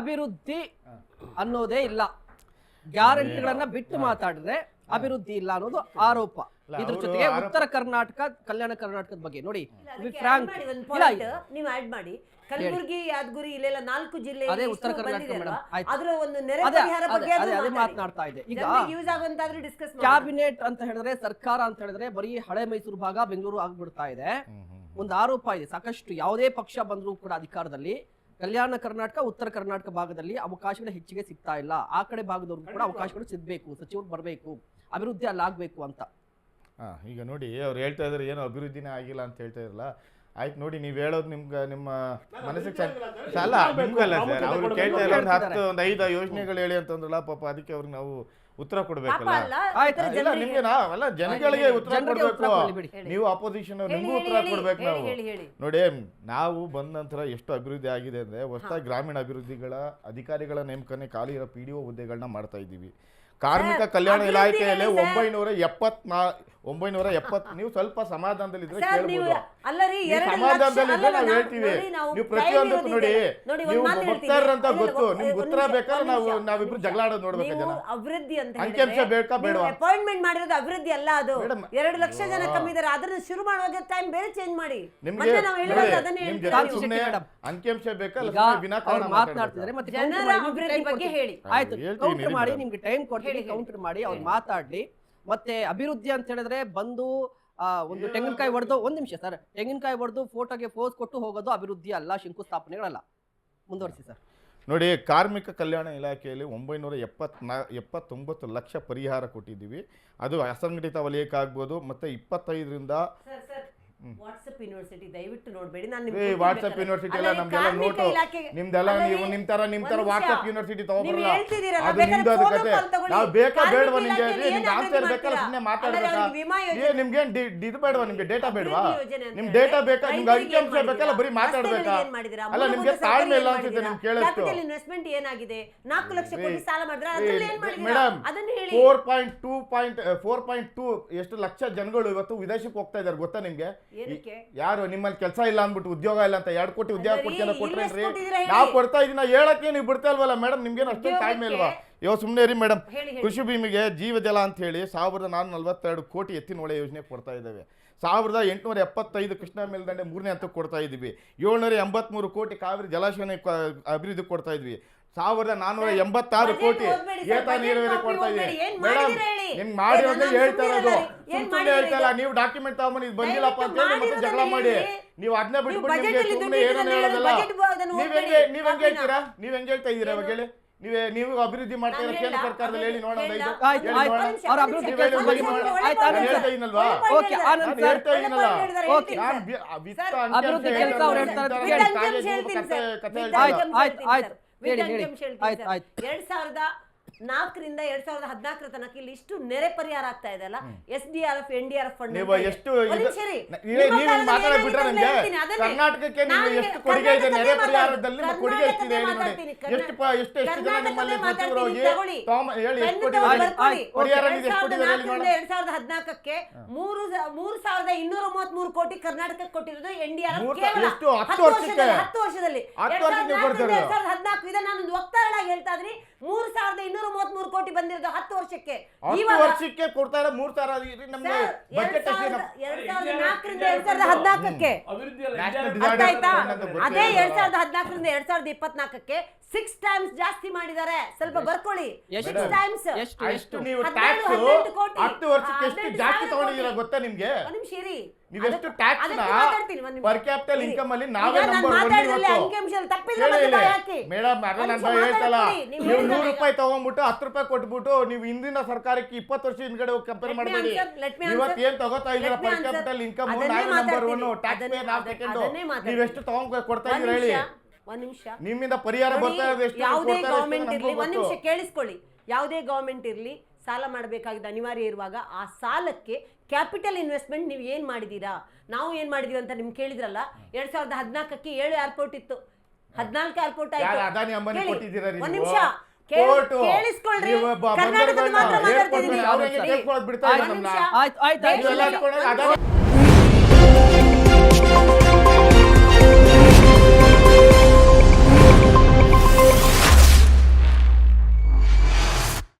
ಅಭಿವೃದ್ಧಿ ಅನ್ನೋದೇ ಇಲ್ಲ. ಗ್ಯಾರಂಟಿಗಳನ್ನ ಬಿಟ್ಟು ಮಾತಾಡಿದ್ರೆ ಅಭಿವೃದ್ಧಿ ಇಲ್ಲ ಅನ್ನೋದು ಆರೋಪ. ಇದ್ರ ಜೊತೆಗೆ ಉತ್ತರ ಕರ್ನಾಟಕ ಕಲ್ಯಾಣ ಕರ್ನಾಟಕದ ಬಗ್ಗೆ ನೋಡಿ. ಫ್ರಾಂಕ್ ನೀವು ಆಡ್ ಮಾಡಿ. ಕಲಬುರಗಿ ಯಾದಗಿರಿ ಇಲ್ಲೆಲ್ಲ ನಾಲ್ಕು ಜಿಲ್ಲೆ ಅದೇ ಉತ್ತರ ಕರ್ನಾಟಕ ಮೇಡಮ್. ಅದರ ಒಂದು ನೆರೆ ಪರಿಹಾರ ಬಗ್ಗೆ ಅದೇ ಅದೇ ಮಾತನಾಡ್ತಾ ಇದೆ. ಈಗ ಯೂಸ್ ಆಗುವಂತಾದ್ರೂ ಡಿಸ್ಕಸ್ ಕ್ಯಾಬಿನೆಟ್ ಅಂತ ಹೇಳಿದ್ರೆ ಸರ್ಕಾರ ಅಂತ ಹೇಳಿದ್ರೆ ಬರೀ ಹಳೆ ಮೈಸೂರು ಭಾಗ ಬೆಂಗಳೂರು ಆಗ್ಬಿಡ್ತಾ ಇದೆ. ಒಂದು ಆರೋಪ ಇದೆ. ಸಾಕಷ್ಟು ಯಾವುದೇ ಪಕ್ಷ ಬಂದರೂ ಕೂಡ ಅಧಿಕಾರದಲ್ಲಿ ಕಲ್ಯಾಣ ಕರ್ನಾಟಕ ಉತ್ತರ ಕರ್ನಾಟಕ ಭಾಗದಲ್ಲಿ ಅವಕಾಶಗಳು ಹೆಚ್ಚಿಗೆ ಸಿಗ್ತಾ ಇಲ್ಲ. ಆ ಕಡೆ ಭಾಗದವ್ರಿಗೂ ಕೂಡ ಅವಕಾಶಗಳು ಸಿಗಬೇಕು ಸಚಿವರು ಬರಬೇಕು ಅಭಿವೃದ್ಧಿ ಅಲ್ಲಾಗಬೇಕು ಅಂತ. ಹಾ ಈಗ ನೋಡಿ ಅವ್ರು ಹೇಳ್ತಾ ಇದ್ದಾರೆ ಏನು ಅಭಿವೃದ್ಧಿನೇ ಆಗಿಲ್ಲ ಅಂತ ಹೇಳ್ತಾ ಇರಲ್ಲ ಆಯ್ತು ನೋಡಿ ನೀವು ಹೇಳೋದು ನಿಮ್ಗೆ ನಿಮ್ಮ ಮನಸ್ಸಿಗೆ ಅಲ್ಲ ನಿಮ್ಗಲ್ಲ ಸರ್ ಅವ್ರು ಕೇಳ್ತಾ ಇರೋ ಒಂದು ಹತ್ತು ಒಂದು ಐದು ಯೋಜನೆಗಳು ಹೇಳಿ ಅಂತಂದ್ರಲ್ಲ ಪಾಪ ಅದಕ್ಕೆ ಅವ್ರಿಗೆ ನಾವು ಉತ್ತರ ಕೊಡ್ಬೇಕಲ್ಲ. ಇಲ್ಲ ನಿಮ್ಗೆ ನಾವು ಅಲ್ಲ ಜನಗಳಿಗೆ ಉತ್ತರ ಕೊಡ್ಬೇಕು. ನೀವು ಅಪೋಸಿಷನ್ ನಿಮ್ಗೂ ಉತ್ತರ ಕೊಡ್ಬೇಕು ನಾವು. ನೋಡಿ ನಾವು ಬಂದ ನಂತರ ಎಷ್ಟು ಅಭಿವೃದ್ಧಿ ಆಗಿದೆ ಅಂದ್ರೆ ಹೊಸದಾಗಿ ಗ್ರಾಮೀಣ ಅಭಿವೃದ್ಧಿಗಳ ಅಧಿಕಾರಿಗಳ ನೇಮಕನೆ ಖಾಲಿ ಇರೋ ಪಿ ಡಿ ಒ ಹುದ್ದೆಗಳನ್ನ ಮಾಡ್ತಾ ಇದ್ದೀವಿ. ಕಾರ್ಮಿಕ ಕಲ್ಯಾಣ ಇಲಾಖೆಯಲ್ಲಿ ಒಂಬೈನೂರ ಎಪ್ಪತ್ನಾ ಒಂಬೈನೂರ ಎಪ್ಪತ್ ನೀವು ಸ್ವಲ್ಪ ಸರ್ ನೀವು ಕೇಳ್ಬೋದು ಅಲ್ಲ ರೀ ನೀವು ಎರಡು ಲಕ್ಷ ಸಮಾಧಾನದಲ್ಲಿದ್ರೆ ಅಲ್ಲ, ನಾವು ನಾವು- ಹೇಳ್ತೀವಿ. ನೋಡಿ, ನಾವು ನೀವು time ಪ್ರತಿಯೊಂದಕ್ಕೂ ನೋಡಿ ಒಂದ್ ಮಾತು ಹೇಳ್ತೀನಿ. ಭಕ್ತರಂತ ಇಲ್ಲ, ಇಲ್ಲ, ಗೊತ್ತು. ಒಂದ್- ನಿಮ್ಗೆ ಒಂದ್ ಉತ್ತರ ನಿಮಿಷ, ಬೇಕಾದ್ರೆ ಒಂದ್ ನಾವು ನಿಮಿಷ, ನಾವಿಬ್ರು ಒಂದ್ ಜಗಳ ಆಡೋದು ನೋಡ್ಬೇಕು ನೀವು ಜನ. ಅಭಿವೃದ್ಧಿ ಅಂತ ಅಂಕಿಅಂಶ ಬೇಕಾ ಬೇಡವಾ? ಅಪಾಯಿಂಟ್ಮೆಂಟ್ ಮಾಡಿರೋದು ಅಭಿವೃದ್ಧಿ ಅಲ್ಲ ಅದು. ಎರಡು ಲಕ್ಷ ಜನ ಕಮ್ಮಿ ಇದಾರೆ ಅದನ್ನ ಶುರು ಮಾಡುವಾಗ ಟೈಮ್ ಬೇರೆ ಚೇಂಜ್ ಮಾಡಿ. ನಿಮ್ಗೆ ಮತ್ತೆ ನಾವು ನೋಡಿ, ಹೇಳಿರೋದು ಅದನ್ನೇ ನಿಮ್ ಹೇಳ್ತೀವಿ. ಜೊತೆ ನೀವು. ಸುಮ್ನೆ ಮೇಡಮ್. ಅಂಕಿಅಂಶ ಬೇಕಾ ಈಗ ಇಲ್ಲ ವಿನಾಕಾರಣ ಅವ್ರು ಮಾತನಾಡ್ತಿದ್ದಾರೆ ಮತ್ತೆ ಜನರ ಮಾಡಿ, ನಿಮ್ಗೆ ಅಭಿವೃದ್ಧಿ time ಬಗ್ಗೆ ಕೊಡ್ತೀನಿ. ಹೇಳಿ. ಆಯ್ತು. ಹೇಳ್ತೀನಿ ಕೌಂಟರ್ ಇರಿ ಮಾಡಿ ಮೇಡಮ್. ನಿಮ್ಗೆ ಟೈಮ್ ಕೊಡ್ತೀನಿ ಹೇಳಿ. ಕೌಂಟರ್ ಮಾಡಿ ಅವ್ರು ಮಾತಾಡ್ಲಿ. ಮತ್ತೆ ಅಭಿವೃದ್ಧಿ ಅಂತ ಹೇಳಿದ್ರೆ ಬಂದು ಆ, ಒಂದು ತೆಂಗಿನಕಾಯಿ ಹೊಡೆದು ಒಂದು ನಿಮಿಷ ಸರ್. ತೆಂಗಿನಕಾಯಿ ಹೊಡೆದು ಫೋಟೋಗೆ ಪೋಸ್ ಕೊಟ್ಟು ಹೋಗೋದು ಅಭಿವೃದ್ಧಿ ಅಲ್ಲ ಶಂಕುಸ್ಥಾಪನೆಗಳಲ್ಲ. ಮುಂದುವರಿಸಿ ಸರ್. ನೋಡಿ ಕಾರ್ಮಿಕ ಕಲ್ಯಾಣ ಇಲಾಖೆಯಲ್ಲಿ ಒಂಬೈನೂರ ಎಪ್ಪತ್ನಾ ಎಪ್ಪತ್ತೊಂಬತ್ತು ಲಕ್ಷ ಪರಿಹಾರ ಕೊಟ್ಟಿದ್ದೀವಿ. ಅದು ಅಸಂಘಟಿತ ವಲಯಕ್ಕಾಗ್ಬೋದು ಮತ್ತು ಇಪ್ಪತ್ತೈದರಿಂದ ವಾಟ್ಸಪ್ ಯೂನಿವರ್ಸಿಟಿ ದಯವಿಟ್ಟು ನೋಡಬೇಡಿ. ನಾನು ಏ ವಾಟ್ಸಪ್ ಯೂನಿವರ್ಸಿಟಿ ಎಲ್ಲ ನಮ್ದೆಲ್ಲ ನೋಟು ನಿಮ್ದೆಲ್ಲ ನೀವು ನಿಮ್ ತರ ನಿಮ್ ತರ ವಾಟ್ಸಪ್ ಯೂನಿವರ್ಸಿಟಿ ತಗೋಬರಲ್ಲ. ಅದು ನಿಮ್ದು ಅದು ಕತೆ. ನಾವು ಬೇಕಾ ಬೇಡವಾ ನಿಮ್ಗೆ? ನಿಮ್ಗೆ ಆನ್ಸರ್ ಬೇಕಲ್ಲ ಸುಮ್ಮನೆ ಮಾತಾಡ್ಬೇಕಾ? ಏ ನಿಮ್ಗೆ ಇದು ಬೇಡವಾ ನಿಮ್ಗೆ? ಡೇಟಾ ಬೇಡವಾ? ನಿಮ್ ಡೇಟಾ ಬೇಕಾ? ನಿಮ್ಗೆ ಅಂಕಿಅಂಶ ಬೇಕಲ್ಲ ಬರೀ ಮಾತಾಡ್ಬೇಕಾ? ಅಲ್ಲ ನಿಮ್ಗೆ ತಾಳ್ಮೆ ಇಲ್ಲ ಅನ್ಸುತ್ತೆ ನಿಮ್ಗೆ ಕೇಳಷ್ಟು ಇನ್ವೆಸ್ಟ್ಮೆಂಟ್ ಏನಾಗಿದೆ? ನಾಲ್ಕು ಲಕ್ಷ ಕೋಟಿ ಸಾಲ ಮಾಡಿದ್ರೆ? ಅದ್ರಲ್ಲಿ ಏನ್ ಮಾಡಿದ್ದೀರಾ ಮೇಡಮ್ ಅದನ್ನ ಹೇಳಿ. Four point two point four point two ಎಷ್ಟು ಲಕ್ಷ ಜನಗಳು ಇವತ್ತು ವಿದೇಶಕ್ಕೆ ಹೋಗ್ತಾ ಇದಾರೆ ಗೊತ್ತಾ ನಿಮ್ಗೆ ಏನಕ್ಕೆ? ಯಾರು ನಿಮ್ಮಲ್ಲಿ ಕೆಲಸ ಇಲ್ಲ ಅಂದ್ಬಿಟ್ಟು ಉದ್ಯೋಗ ಇಲ್ಲ ಅಂತ ಎರಡು ಕೋಟಿ ಉದ್ಯೋಗ ರೀ, ಕೊಡ್ತೀರ ಕೊಟ್ರೇನ್ರಿ? ಹೇಳಿ? ನಾವು ಕೊಡ್ತಾ ಇದೀನ ಹೇಳಕ್ಕೆ ನೀವು ಬಿಡ್ತಾ ಇಲ್ವಲ್ಲ ಮೇಡಮ್? ನಿಮ್ಗೇನು ಅಷ್ಟೊಂದು ಟೈಮ್ ಇಲ್ವಾ? ಇವಾಗ ಸುಮ್ಮನೆ ರೀ ಮೇಡಮ್. ಕೃಷಿ ಭೂಮಿಗೆ ಜೀವಜಲ ಅಂತ ಹೇಳಿ ಸಾವಿರದ ನಾನ್ನೂರ ನಲವತ್ತೆರಡು ಕೋಟಿ ಎತ್ತಿನ ಒಳೆ ಯೋಜನೆ ಕೊಡ್ತಾ ಇದ್ದಾವೆ. ಸಾವಿರದ ಎಂಟುನೂರ ಎಪ್ಪತ್ತೈದು ಕೃಷ್ಣ ಮೇಲ್ದಂಡೆ ಮೂರನೇ ಹಂತಕ್ಕೆ ಕೊಡ್ತಾ ಇದ್ವಿ ಏಳ್ನೂರ ಎಂಬತ್ತ್ಮೂರು ಕೋಟಿ ಕಾವೇರಿ ಜಲಾಶಯ ಅಭಿವೃದ್ಧಿ ಕೊಡ್ತಾ ಇದ್ವಿ. ಸಾವಿರದ ನಾನ್ನೂರ ಎಂಬತ್ತಾರು ಕೋಟಿ ಏತ ನೀರಾವರಿ ಕೊಡ್ತಾ ಇದೆ ಇದ್ದೀವಿ ಮೇಡಮ್ ಮಾಡಿರೋದೇ ನಾನು ಹೇಳ್ತಾ ಇರೋದು? ಅಲ್ಲ ರೀ. ಸುಮ್ ಏನ್ ಸುಮ್ನೆ ಮಾಡಿದ್ದೀರಾ ಹೇಳ್ತಾ ಇಲ್ಲ ನೀವು ಡಾಕ್ಯುಮೆಂಟ್ ತಗೊಂಬಂದು ಇದು ಬಂದಿಲ್ಲಪ್ಪ ಅಂತ ಹೇಳಿ ಮತ್ತೆ ಜಗಳ ಮಾಡಿ. ನೀವು ಅದನ್ನ ಬಿಡ್ಕೊಂಡು ಬಿಟ್ಬಿಟ್ಟು ನಿಮ್ಗೆ ಅಲ್ಲಿ ಸುಮ್ಮನೆ ಏನನ್ನ ಹೇಳೋದಲ್ಲ. ನೀವ್. ಹೆಂಗೆ ನೀವ್ ಹೆಂಗೆ ಹೇಳ್ತೀರಾ? ನೀವ್ ಹೆಂಗೆ ಹೇಳ್ತಾ ಇದ್ದೀರಾ? ಇವಾಗ ಹೇಳಿ. ನೀವೇ ನೀವು ಅಭಿವೃದ್ಧಿ ಮಾಡ್ತಾ ಇರೋ ಕೇಂದ್ರ ಸರ್ಕಾರದಲ್ಲಿ ಹೇಳಿ ನೋಡೋಣ ಹೇಳ್ತಾ. ಇದೀನಲ್ವಾ ಹೇಳಿ, ಹೇಳಿ. ಆಯ್ತು, ಆಯ್ತು. ಎರಡ್ ಸಾವಿರದ ನಾಲ್ಕರಿಂದ ಎರಡ್ ಸಾವಿರದ ಹದಿನಾಲ್ಕರ ತನಕ ಇಲ್ಲಿ ಇಷ್ಟು ನೆರೆ ಪರಿಹಾರ ಆಗ್ತಾ ಇದೆ ಅಲ್ಲ? S D R F N D R F fund ನೀವು ಎಷ್ಟು ಕರ್ನಾಟಕಕ್ಕೆ ನೀವು ಎಷ್ಟು ಕೊಡುಗೆ ಇದೆ? ನೆರೆ ಪರಿಹಾರದಲ್ಲಿ ಕೊಡುಗೆ ಎಷ್ಟಿದೆ ನೋಡಿ. ಎಷ್ಟು ಎಷ್ಟು ಎಷ್ಟು ಜನ ನಿಮ್ಮಲ್ಲಿ ಸಚಿವರು ಹೋಗಿ? ಹೇಳಿ ಎಷ್ಟು ಕೊಟ್ಟಿದ್ದಾರೆ ಪರಿಹಾರ ನಿಧಿ ಎಷ್ಟು ಕೊಟ್ಟಿದ್ದಾರೆ ಹೇಳಿ ನೋಡೋಣ ಎರಡ್ ಸಾವಿರದ ಹದಿನಾಲ್ಕಕ್ಕೆ ಮೂರು ಮೂರು ಸಾವಿರದ ಇನ್ನೂರ ಮೂವತ್ಮೂರು ಕೋಟಿ ಕರ್ನಾಟಕಕ್ಕೆ ಕೊಟ್ಟಿರೋದು ಎನ್ ಡಿ ಆರ್ ಕೇವಲ ಎಷ್ಟು? ಹತ್ತು ವರ್ಷಕ್ಕೆ? ವರ್ಷದಲ್ಲಿ ಹತ್ತು ವರ್ಷದಲ್ಲಿ. ಎರಡ್ ಸಾವಿರದ ಹದಿನಾಲ್ಕು ಇದೆ ನಾನು ವಕ್ತಾರಳಾಗಿ ಹೇಳ್ತಾ ಇದ್ದೀನಿ. ಮೂರು ಸಾವಿರದ ಇನ್ನೂರ ಕೋಟಿ ಬಂದಿರೋದು ಹತ್ತು ವರ್ಷಕ್ಕೆ. ಹತ್ತು ಇವಾಗ ವರ್ಷಕ್ಕೆ ಕೊಡ್ತಾ ಇರೋ ಮೂರ್ ಸಾವಿರ ಇದು ನಮ್ಗೆ ಸರ್, ಎರಡ್ ಬಜೆಟ್ ಸಾವಿರದ ಎಷ್ಟು ಎರಡ್ ಸಾವಿರದ ನಾಲ್ಕರಿಂದ ಎರಡ್ ಸಾವಿರದ ಹದಿನಾಲ್ಕಕ್ಕೆ. National ಅರ್ಥ disaster ಆಯ್ತಾ fund ಅಂತ ಗೊತ್ತೇ ಅದೇ ಎರಡ್ ಸಾವಿರದ ಹದಿನಾಲ್ಕರಿಂದ ಎರಡ್ ಸಾವಿರದ ಇಪ್ಪತ್ನಾಲ್ಕಕ್ಕೆ ಸಿಕ್ಸ್ ಟೈಮ್ಸ್ ಜಾಸ್ತಿ ಮಾಡಿದ್ದಾರೆ. ಸ್ವಲ್ಪ ಬರ್ಕೊಳ್ಳಿ. ಎಷ್ಟು? ಸಿಕ್ಸ್ ಟೈಮ್ಸ್ ಎಷ್ಟು ಅಷ್ಟು ಎಷ್ಟು ನೀವು ಹದಿನೇಳು, ಟ್ಯಾಕ್ಸ್ ಹದಿನೆಂಟು ಕೋಟಿ. ಹತ್ತು ವರ್ಷಕ್ಕೆ ಎಷ್ಟು ಹದಿನೆಂಟು ಜಾಸ್ತಿ ಸಾವಿರ ತಗೊಂಡಿದ್ದೀರಾ ಕೋಟಿ. ಗೊತ್ತಾ ನಿಮ್ಗೆ? ಒಂದ್ ನಿಮಿಷ ಇರಿ. ನೀವೆಷ್ಟು ಅದಕ್ಕೆ- ಟ್ಯಾಕ್ಸ್ ಅದಕ್ಕೆ ಮಾತಾಡ್ತೀನಿ, ಒಂದ್ ನಿಮಿಷ. ಪರ್ ಕ್ಯಾಪಿಟಲ್ ಇರಿ. ಇನ್ಕಮ್ ಅಲ್ಲಿ ಈಗ ನಾವೇ ನಾನು ನಂಬರ್ ಒನ್ ಮಾತಾಡಿದ್ರಲ್ಲಿ ಇವತ್ತು. ಅಂಕಿಅಂಶದಲ್ಲಿ ತಪ್ಪಿದ್ರೆ ಹೇಳಿ ಮತ್ತೆ ಹೇಳಿ. ಹಾಕಿ. ಮೇಡಮ್ ಅದೇ ಒಂದ್ ನಾನು ಹೇಳ್ತಲ್ಲ ಮಾತಾಡ್ತೀನಿ. ನೀವು ನೀವು ನೂರು ರೂಪಾಯಿ ತಗೊಂಡ್ಬಿಟ್ಟು ಹತ್ತು ರೂಪಾಯಿ ಕೊಟ್ಬಿಟ್ಟು ನೀವು ಹಿಂದಿನ ಸರ್ಕಾರಕ್ಕೆ ಇಪ್ಪತ್ತು ವರ್ಷ ಹಿಂದ್ಗಡೆ ಹೋಗಿ ಕಂಪೇರ್ Let me ಮಾಡಬೇಡಿ answer, let me ಇವತ್ತು answer. ಏನ್ ತಗೋತಾ ಇದ್ದೀರಾ Let me per answer. Capital income ಅದನ್ನೇ ನಾವೇ ನಂಬರ್ ಒನ್ ಮಾತಾಡ್ತೀನಿ. ಟ್ಯಾಕ್ಸ್ ಪೇ ಅದನ್ನೇ- ನಾವು ಸೆಕೆಂಡ್ ಮಾತಾಡ್ತೀನಿ. ನೀವು ಎಷ್ಟು ತಗೊಂಡ್ ಕೊಡ್ತಾ ಒಂದ್ ಇದ್ದೀರಾ ಹೇಳಿ ನಿಮಿಷ ಒಂದ್ ನಿಮಿಷ ನಿಮ್ಮಿಂದ ಪರಿಹಾರ ಬರ್ತಾ ಇರೋದು ಎಷ್ಟು ಯಾವುದೇ ಕೊಡ್ತಾ ಇರೋದು ಗವರ್ಮೆಂಟ್ ಇರಲಿ ಒಂದ್ ನಿಮಿಷ ಗೊತ್ತು. ಕೇಳಿಸ್ಕೊಳ್ಳಿ ಯಾವುದೇ ಗವರ್ಮೆಂಟ್ ಇರ್ಲಿ ಸಾಲ ಮಾಡಬೇಕಾಗಿದ್ದ ಅನಿವಾರ್ಯ ಇರುವಾಗ ಆ ಸಾಲಕ್ಕೆ ಕ್ಯಾಪಿಟಲ್ ಇನ್ವೆಸ್ಟ್ಮೆಂಟ್ ನೀವು ಏನು ಮಾಡಿದ್ದೀರಾ ನಾವು ಏನು ಮಾಡಿದೀವಿ ಅಂತ ನಿಮ್ಗೆ ಕೇಳಿದ್ರಲ್ಲ ಎರಡ್ ಸಾವಿರದ ಹದಿನಾಲ್ಕಕ್ಕೆ ಏಳು ಏರ್ಪೋರ್ಟ್ ಇತ್ತು ಹದಿನಾಲ್ಕು ಏರ್ಪೋರ್ಟ್ ಯಾರು ಆಯ್ತು ಅದಾನಿ ಅಂಬಾನಿ ಕೇಳಿ. ಕೊಟ್ಟಿದ್ದೀರಾ ಒಂದ್ ನಿಮಿಷ. ಕೇಳಿಸ್ಕೊಳ್ರಿ. ನೀವು ಬ- ಕರ್ನಾಟಕದ ಬಂದರ್ಗಳನ್ನ ಮಾತ್ರ ಮಾತಾಡ್ತಿದ್ದೀನಿ. ನ ಅವ್ರಿಗೆ